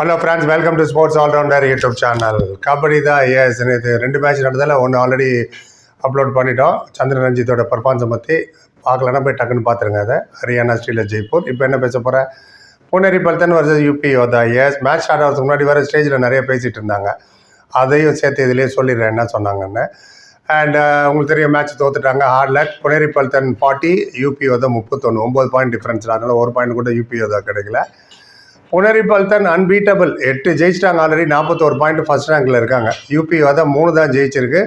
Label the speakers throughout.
Speaker 1: Hello friends welcome to sports allrounder YouTube channel kabaddi தான் எஸ் இது. ரெண்டு மேட்ச் நடந்ததில் ஒன்று ஆல்ரெடி அப்லோட் பண்ணிட்டோம். சந்திரன் ரஞ்சித்தோட பர்ஃபார்மன்ஸை பற்றி பார்க்கலன்னா போய் டக்குன்னு பார்த்துருங்க அதை. ஹரியானா ஸ்ரீல ஜெய்ப்பூர். இப்போ என்ன பேச போகிறேன் Puneri Paltan versus UP Yoddhas match start ஆகிறதுக்கு முன்னாடி வர ஸ்டேஜில் நிறைய பேசிகிட்டு இருந்தாங்க. அதையும் சேர்த்து இதுலேயே சொல்லிடுறேன் என்ன சொன்னாங்கன்னு. அண்ட் உங்களுக்கு தெரியும் match தோத்துட்டாங்க. Hard luck Puneri Paltan forty UP Yoddha முப்பத்தொன்று ஒம்பது பாயிண்ட் டிஃப்ரென்ஸ் அதனால் ஒரு பாயிண்ட் கூட யூபி யோதா கிடைக்கல. புனரிப்பால் தான் அன்பீட்டபிள் எட்டு ஜெயிச்சிட்டாங்க ஆல்ரெடி நாற்பத்தோரு பாயிண்ட் ஃபர்ஸ்ட் ரேங்கில் இருக்காங்க. யூபி அதான் மூணு தான் ஜெயிச்சிருக்கு.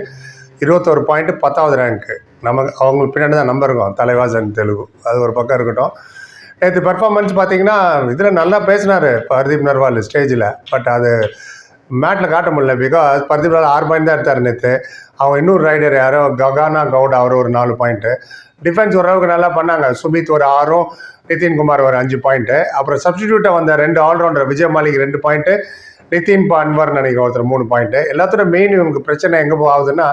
Speaker 1: இருபத்தோரு பாயிண்ட் பத்தாவது ரேங்க்கு நமக்கு அவங்களுக்கு பின்னாடி தான் நம்பர் இருக்கும். தலைவாசன் தெலுங்கு. அது ஒரு பக்கம் இருக்கட்டும். நேற்று பெர்ஃபார்மன்ஸ் பார்த்தீங்கன்னா இதில் நல்லா பேசினார் பர்தீப் நர்வால் ஸ்டேஜில் பட் அது மேட்டில் காட்ட முடியல பிகாஸ் பர்தீப் நர்வால் ஆறு பாயிண்ட் தான் எடுத்தார் நேற்று அவங்க இன்னொரு ரைடர் யாரோ? ககானா கவுட் அவர் ஒரு நாலு பாயிண்ட்டு டிஃபென்ஸ் ஓரளவுக்கு நல்லா பண்ணாங்க. சுமித் ஒரு ஆறும் நிதின்குமார் ஒரு அஞ்சு பாயிண்ட்டு அப்புறம் சப்ஸ்டிடியூட்டாக வந்த ரெண்டு ஆல்ரவுண்டர் விஜய் மாலிக் ரெண்டு பாயிண்ட்டு நிதின் பான்வர் நினைக்கிறேன் ஒருத்தர் மூணு பாயிண்ட்டு எல்லாத்தோட மெயின் இவங்களுக்கு பிரச்சனை எங்கே ஆகுதுன்னா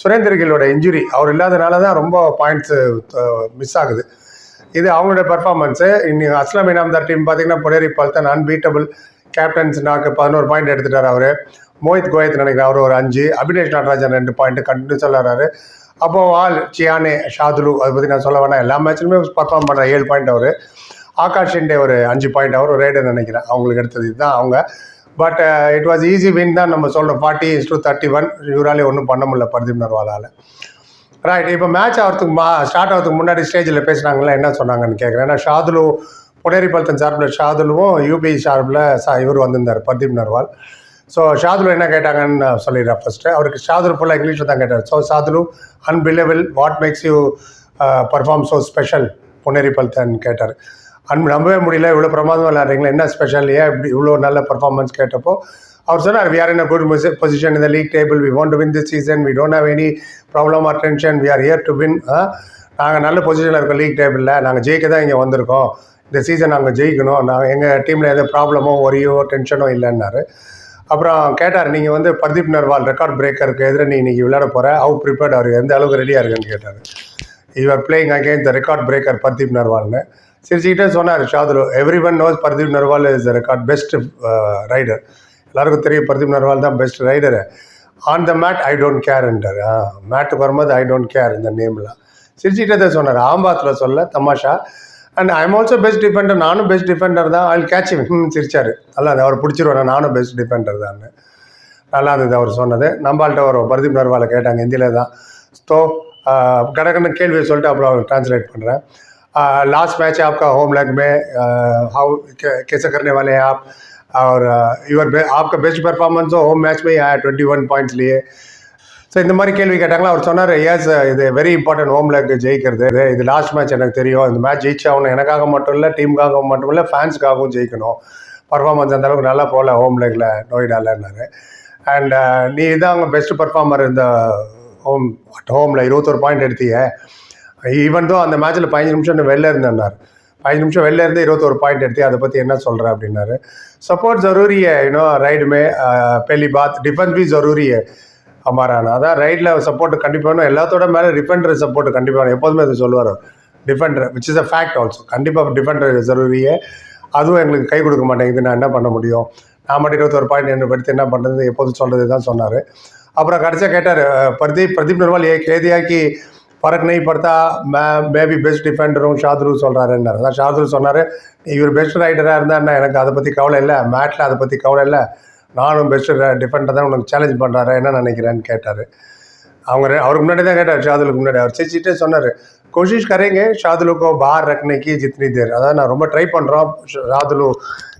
Speaker 1: சுரேந்தர் கில்லோட இன்ஜுரி அவர் இல்லாதனால தான் ரொம்ப பாயிண்ட்ஸு மிஸ் ஆகுது. இது அவங்களோட பர்ஃபார்மன்ஸு இன்னும் அஸ்லாம் இனாம்தார் டீம் பார்த்தீங்கன்னா புனேரி பல்தன் அன்பீட்டபிள் கேப்டன்ஸ் நாக்கு பதினோரு பாயிண்ட் எடுத்துட்டார் அவர். மோஹித் கோயத் நினைக்கிறேன் அவர் ஒரு அஞ்சு. அபினேஷ் நடராஜன் ரெண்டு பாயிண்ட் கண்டினியூஸாக விளாட்றாரு அப்போ ஆல் சியானே ஷாதுலு அதை பற்றி நான் சொல்ல வேணாம். எல்லா மேட்ச்லையுமே பர்ஃபார்ம் பண்ணுற ஏழு பாயிண்ட் அவர். ஆகாஷ் ஷெண்டே ஒரு அஞ்சு பாயிண்ட் அவர் ஒரு நினைக்கிறேன். அவங்களுக்கு எடுத்தது இதுதான் அவங்க. But it was easy win தான் நம்ம சொல்கிறோம் forty is to thirty one இவராலே ஒன்றும் பண்ண முடியல பர்தீப் நர்வாலால். ரைட் இப்போ மேட்ச் ஆகிறதுக்கு மா ஸ்டார்ட் ஆகிறதுக்கு முன்னாடி ஸ்டேஜில் பேசுனாங்களா என்ன சொன்னாங்கன்னு கேட்குறேன் ஏன்னா ஷாதுலு புனேரி பல்தன் சார்பில் ஷாதுலுவும் யூபி சார்பில் சா இவர் வந்திருந்தார் பர்தீப் நர்வால். ஸோ ஷாதுலு என்ன கேட்டாங்கன்னு சொல்லிடுறேன் ஃபஸ்ட்டு அவருக்கு ஷாதுலு ஃபுல்லாக இங்கிலீஷில் தான் கேட்டார். So Shadloui unbelievable what makes you perform so special Puneri Paltan கேட்டார். அன் நம்பவே முடியல. இவ்வளோ பிரமாதம் விளையாடுறீங்களா. என்ன ஸ்பெஷல் ஏன் இப்படி இவ்வளோ நல்ல பர்ஃபார்மன்ஸ் கேட்டப்போ? அவர் சொன்னார் we are in a good position இந்த league table we want to win this season we don't have any problem or tension we are here to win நாங்கள் நல்ல பொசிஷனில் இருக்கோம் லீக் டேபிளில் நாங்கள் ஜெயிக்க தான் இங்கே வந்திருக்கோம். இந்த சீசன் நாங்கள் ஜெயிக்கணும். நாங்கள் எங்கள் டீமில் எந்த ப்ராப்ளமோ ஒரியோ டென்ஷனோ இல்லைன்னாரு. அப்புறம் கேட்டார் நீங்கள் வந்து பர்தீப் நர்வால் ரெக்கார்ட் பிரேக்கருக்கு எதிராக நீ இன்றைக்கி விளையாட போகிற ஹவு ப்ரிப்பேர்ட் அவர் எந்த அளவுக்கு ரெடியாக இருக்குன்னு கேட்டார். You are playing again the record breaker Pardeep நர்வால்னு. சிரிச்சுக்கிட்டே சொன்னார் Shadloui. Every one knows Pardeep Narwal is record best raider எல்லாருக்கும் தெரியும் பர்தீப் நர்வால் தான் best raider on the mat I don't கேர்ன்றார் ஆ மேட்டுக்கு வரும்போது ஐ டோன்ட் கேர் இந்த நேம்லாம் சிரிச்சுக்கிட்டே தான் சொன்னார். ஆம்பாத்தில் சொல்ல தமாஷா and I'm also best defender நானும் பெஸ்ட் டிஃபெண்டர் தான் ஐ கேட்ச் ம் சிரிச்சார் நல்லா இருந்தது அவர் பிடிச்சிருவேன் நானும் பெஸ்ட் டிஃபெண்டர் தான் நல்லா இருந்தது அவர் சொன்னது நம்மள்கிட்ட ஒரு பர்தீப் நர்வாலை கேட்டாங்க ஹிந்தியில் தான் ஸோ கடற்கன்னு கேள்வியை சொல்லிட்டு அப்புறம் அவர் ट्रांसलेट பண்ணுறேன் लास्ट मैच है आपका होम लेग में हाउ कैसे करने वाले हैं आप और யுவர் आपका बेस्ट परफॉर्मेंस हो होम मैच में ही आया ट्वेंटी वन पॉइंट्स लिए ஸோ இந்த மாதிரி கேள்வி கேட்டாங்களா? அவர் சொன்னார் எஸ் இது வெரி இம்பார்ட்டன்ட் ஹோம் லெக் ஜெயிக்கிறது. இது இது லாஸ்ட் மேட்ச் எனக்கு தெரியும். இந்த மேட்ச் ஜெயிச்சாகணும் எனக்காக மட்டும் இல்லை டீமுக்காக மட்டும் இல்லை ஃபேன்ஸுக்காகவும் ஜெயிக்கணும். பர்ஃபார்மன்ஸ் அந்த அளவுக்கு நல்லா போகல ஹோம் லெக்கில் நோய்டாலன்னாரு. அண்ட் uh, நீ தான் அவங்க பெஸ்ட் பர்ஃபார்மர் இந்த ஹோம் அட் ஹோமில் இருபத்தொரு பாயிண்ட் எடுத்தீங்க. ஈவன் தோ அந்த மேட்ச்சில் பதினஞ்சு நிமிஷம் வெளில இருந்தேன்னார். பதினஞ்சு நிமிஷம் வெளில இருந்து இருபத்தொரு பாயிண்ட் எடுத்து அதை பற்றி என்ன சொல்கிற அப்படின்னாரு. சப்போர்ட் ஜரூரி யூனோ ரைடுமே பெலி பாத் டிஃபென்ஸ் பி ஜரூரி அமாரானா. அதான் ரைடில் சப்போர்ட் கண்டிப்பாக வேணும். எல்லாத்தோட மேலே டிஃபெண்டர் சப்போர்ட் கண்டிப்பாக வேணும். எப்போதுமே அதை சொல்லுவார். Defender which is a fact also கண்டிப்பாக டிஃபெண்டர் ஜரூரியே அதுவும் எங்களுக்கு கை கொடுக்க மாட்டேங்குது. நான் என்ன பண்ண முடியும்? நான் மட்டும் இருபத்தொரு பாயிண்ட் என்ன படுத்து என்ன பண்ணுறது எப்போதும் சொல்கிறது தான் சொன்னார். அப்புறம் கடைசியாக கேட்டார் பிரதீப் பிரதீப் நர்வால் ஏ கேதியாக்கி ஃபரக் நெய் படுத்தா மே மேபி பெஸ்ட் டிஃபெண்டரும் ஷாத்ரு சொல்கிறாருன்னார் அதான் ஷாத்ரு சொன்னார் இவர் பெஸ்ட் ரைடராக இருந்தார்னா எனக்கு அதை பற்றி கவலை இல்லை. மேட்டில் அதை பற்றி கவலை இல்லை. நானும் பெஸ்ட் டிஃபெண்டர் தான் உனக்கு சேலஞ்ச் பண்ணுறாரு என்ன நினைக்கிறேன்னு கேட்டார். அவங்க அவருக்கு முன்னாடி தான் கேட்டார் ஷாதுலுக்கு முன்னாடி. அவர் சிரிச்சிட்டே சொன்னார் கோஷிஷ் கரேங்க ஷாதுலுக்கோ பார் ரக்னைக்கு ஜித்னி தேர். அதாவது நான் ரொம்ப ட்ரை பண்ணுறோம் ஷாதுலு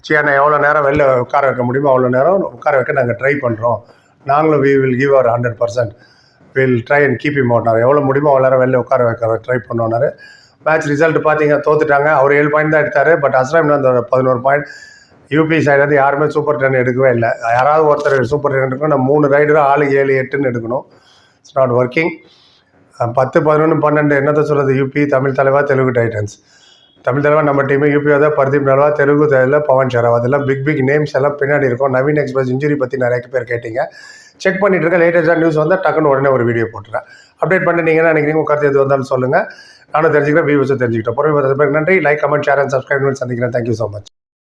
Speaker 1: சியானை எவ்வளோ நேரம் வெளில உட்கார வைக்க முடியுமோ அவ்வளோ நேரம் உட்கார வைக்க நாங்கள் ட்ரை பண்ணுறோம் நாங்களும் we will give our hundred percent will try and keep him அவுட்னார் எவ்வளோ முடியுமோ அவ்வளோ நேரம் வெளில உட்கார வைக்கிற ட்ரை பண்ணோன்னாரு மேட்ச் ரிசல்ட் பார்த்தீங்க தோத்துட்டாங்க. அவர் ஏழு பாயிண்ட் தான் எடுத்தார் பட் அஸ்ராம் அந்த பதினோரு பாயிண்ட் யூபி சைடு யாருமே சூப்பர் டென் எடுக்கவே இல்லை. யாராவது ஒருத்தர் சூப்பர் டென் எடுக்கணும். நம்ம மூணு ரைடரும் ஆளு ஏழு எட்டுன்னு எடுக்கணும். இட்ஸ் நாட் ஒர்க்கிங் பத்து பதினொன்று பன்னெண்டு என்னத்தை சொல்கிறது யூபி தமிழ் தலைவா தெலுங்கு டைட்டன்ஸ் தமிழ் தலைவா நம்ம டீமு யூபி தான் பர்தீப் நல்வா தெலுங்கு தலைவா பவன் ஷராவ் அதெல்லாம் பிக் பிக் நேம்ஸ் எல்லாம் பின்னாடி இருக்கும். நவீன் எக்ஸ்பிரஸ் இன்ஜுரி பற்றி நிறைய பேர் கேட்டீங்க. செக் பண்ணிட்டு இருக்க லேட்டஸ்டாக நியூஸ் வந்தால் டக்குன்னு உடனே ஒரு வீடியோ போட்டுறேன். அப்டேட் பண்ணிட்டீங்கன்னா நினைக்கிறீங்க உங்கள் கருத்து எது வந்தாலும் சொல்லுங்கள் நானும் தெரிஞ்சுக்கிறேன். வியூஸும் தெரிஞ்சுக்கிட்டோம். பொறுமை பிறகு நன்றி. Like comment share and subscribe சந்திக்கிறேன். Thank you so much